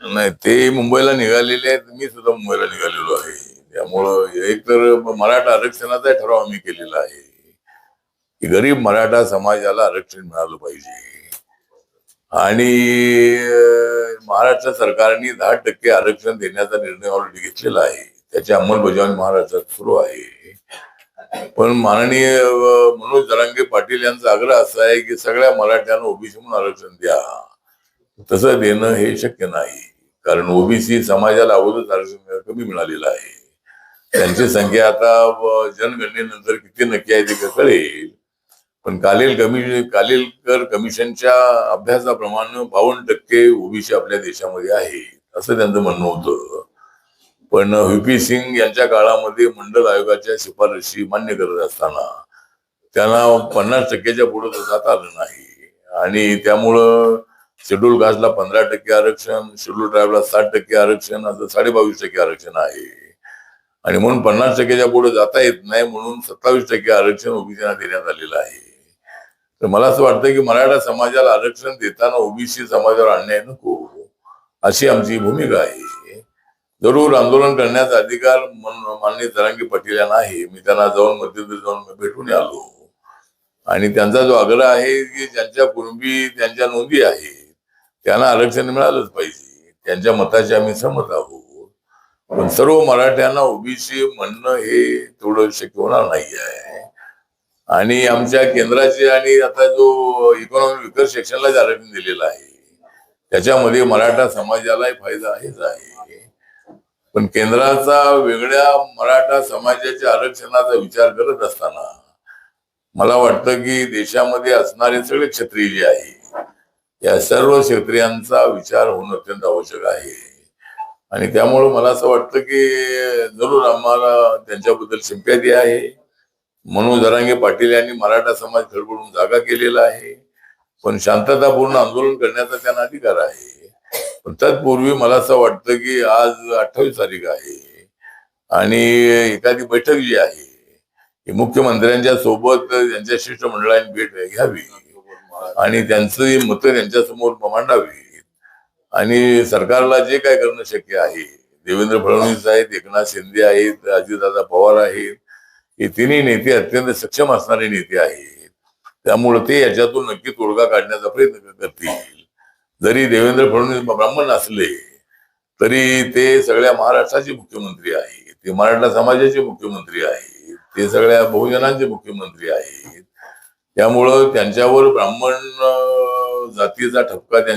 नाही ते मुंबईला निघालेले आहेत मी सुद्धा मुंबईला निघालेलो आहे. त्यामुळं एक तर मराठा आरक्षणाचा ठराव आम्ही केलेला आहे. की गरीब मराठा समाजाला आरक्षण मिळालं पाहिजे. आणि महाराष्ट्र सरकारने दहा टक्के आरक्षण देण्याचा निर्णय ऑलरेडी घेतलेला आहे. त्याची अंमलबजावणी महाराष्ट्रात सुरू आहे. पण माननीय मनोज दरांगे पाटील यांचा आग्रह असा आहे की सगळ्या मराठ्यांना ओबीसी म्हणून आरक्षण द्या. तसं देणं हे शक्य नाही. कारण ओबीसी समाजाला अगोदरच आरक्षण कमी मिळालेलं आहे. त्यांची संख्या आता जनगणनेनंतर किती नक्की आहे ते कळेल. पण कालील कमी कालीलकर कमिशनच्या अभ्यासाप्रमाणे बावन्न टक्के ओबीसी आपल्या देशामध्ये आहे असं त्यांचं म्हणणं होतं. पण व्हीपी सिंग यांच्या काळामध्ये मंडल आयोगाच्या शिफारशी मान्य करत असताना त्यांना पन्नास टक्क्याच्या पुढे तर जाता आलं नाही. आणि त्यामुळं शेड्यूल कास्टला पंधरा टक्के आरक्षण शेड्यूल ट्राईबला साठ टक्के आरक्षण असं साडेबावीस टक्के आरक्षण आहे. आणि म्हणून पन्नास टक्क्याच्या पुढे जाता येत नाही म्हणून सत्तावीस टक्के आरक्षण ओबीसीना देण्यात आलेलं आहे. तर मला असं वाटतं की मराठा समाजाला आरक्षण देताना ओबीसी समाजावर अन्याय नको. अशी आमची भूमिका आहे. जरूर आंदोलन करण्याचा अधिकार माननीय जरांगी पाटील यांना आहे. मी त्यांना जाऊन मध्यंतरी जाऊन भेटून आलो. आणि त्यांचा जो आग्रह आहे की ज्यांच्या कुणबी त्यांच्या नोंदी आहे त्यांना आरक्षण मिळालंच पाहिजे. त्यांच्या मताशी आम्ही सहमत आहोत. पण सर्व मराठ्यांना ओबीसी म्हणणं हे थोडं शक्य होणार नाही आहे आणि आमच्या केंद्राचे आणि आता जो इकॉनॉमिक विकास सेक्शनला आरक्षण दिलेलं आहे त्याच्यामध्ये मराठा समाजालाही फायदा आहेच आहे. पण केंद्राचा वेगळ्या मराठा समाजाच्या आरक्षणाचा विचार करत असताना मला वाटतं की देशामध्ये असणारे सगळे क्षत्रिय जे आहे या सर्व क्षेत्रियांचा विचार होणं अत्यंत आवश्यक आहे. आणि त्यामुळं मला असं वाटतं की जरूर आम्हाला त्यांच्याबद्दल सिंपॅथी आहे. म्हणून जरांगे पाटील यांनी मराठा समाज खडबडून जागा केलेला आहे. पण शांततापूर्ण आंदोलन करण्याचा त्यांना अधिकार आहे. पण तत्पूर्वी मला असं वाटतं की आज अठ्ठावीस तारीख आहे. आणि एखादी बैठक जी आहे ही मुख्यमंत्र्यांच्या सोबत त्यांच्या शिष्टमंडळाने भेट घ्यावी. आणि त्यांची मतं त्यांच्यासमोर मांडावी आणि सरकारला जे काय करणं शक्य आहे देवेंद्र फडणवीस आहेत एकनाथ शिंदे आहेत अजितदादा पवार आहेत हे तिन्ही नेते अत्यंत सक्षम असणारे नेते आहेत. त्यामुळे ते याच्यातून नक्की तोडगा काढण्याचा प्रयत्न करतील. जरी देवेंद्र फडणवीस ब्राह्मण असले तरी ते सगळ्या महाराष्ट्राचे मुख्यमंत्री आहेत. ते मराठा समाजाचे मुख्यमंत्री आहेत. ते सगळ्या बहुजनांचे मुख्यमंत्री आहेत. त्यामुळं त्यांच्यावर ब्राह्मण जातीचा ठपका त्यांच्या